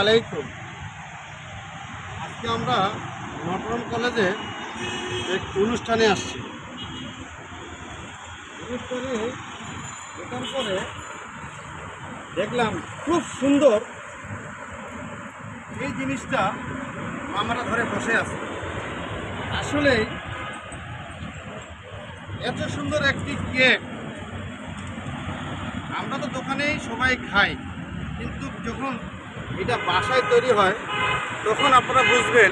আলাইকুম আজকে আমরা নটরম কলেজে এক অনুষ্ঠানে আসছি। অনুষ্ঠানে ঢোকার পরে দেখলাম খুব সুন্দর এই জিনিসটা আমরা ধরে বসে আছি। আসলে এত সুন্দর একটি কেক। আমরা তো দোকানেই সবাই খাই, কিন্তু যখন এটা বাসায় তৈরি হয়, তখন আপনারা বুঝবেন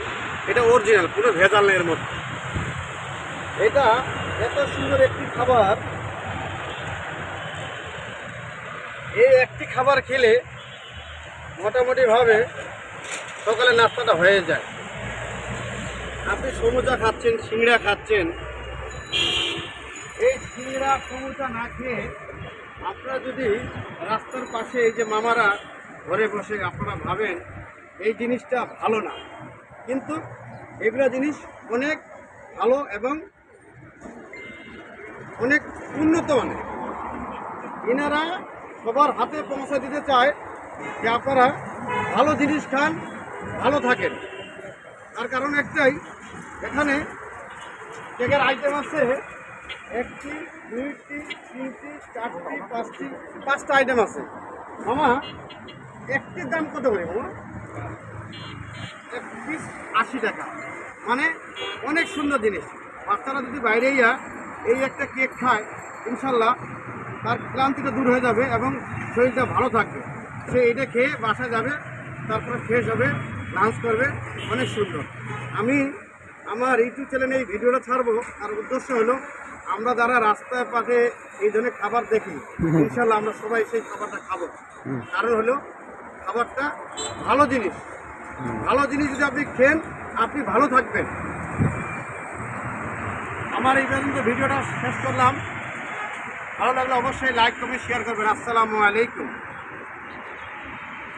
এটা অরিজিনাল পুরো ভেজালের মধ্যে। এটা এত সুন্দর একটি খাবার। এই একটি খাবার খেলে মোটামুটিভাবে সকালে নাস্তাটা হয়ে যায়। আপনি সমুচা খাচ্ছেন, সিংড়া খাচ্ছেন। এই সিংড়া, সমুচা না খেয়ে আপনারা যদি রাস্তার পাশে এই যে মামারা ঘরে বসে আপনারা ভাবেন, এই জিনিসটা ভালো না। কিন্তু এগুলা জিনিস অনেক ভালো এবং অনেক উন্নত মানের। এনারা সবার হাতে পৌঁছে দিতে চায় যে আপনারা ভালো জিনিস খান, ভালো থাকেন। তার কারণ একটাই, এখানে কেকের আইটেম আছে, একটি, দুইটি, তিনটি, চারটি, পাঁচটি, পাঁচটা আইটেম আছে। মামা একটির দাম কত করে এক পিস আশি টাকা। মানে অনেক সুন্দর জিনিস। বাচ্চারা যদি বাইরে ইয়া এই একটা কেক খায় ইনশাল্লাহ তার ক্লান্তিটা দূর হয়ে যাবে এবং শরীরটা ভালো থাকবে। সে এটা খেয়ে বাসায় যাবে তারপরে ফ্রেশ হবে লাঞ্চ করবে অনেক সুন্দর। আমি আমার ইউটিউব চ্যানেলে এই ভিডিওটা ছাড়বো। তার উদ্দেশ্য হলো আমরা যারা রাস্তার পাশে এই ধরনের খাবার দেখি ইনশাল্লাহ আমরা সবাই সেই খাবারটা খাব। কারণ হলো খাবারটা ভালো জিনিস। ভালো জিনিস যদি আপনি খেন আপনি ভালো থাকবেন। আমার এই পর্যন্ত ভিডিওটা শেষ করলাম। ভালো লাগলে অবশ্যই লাইক কমেন্ট শেয়ার করবেন। আসসালামু আলাইকুম।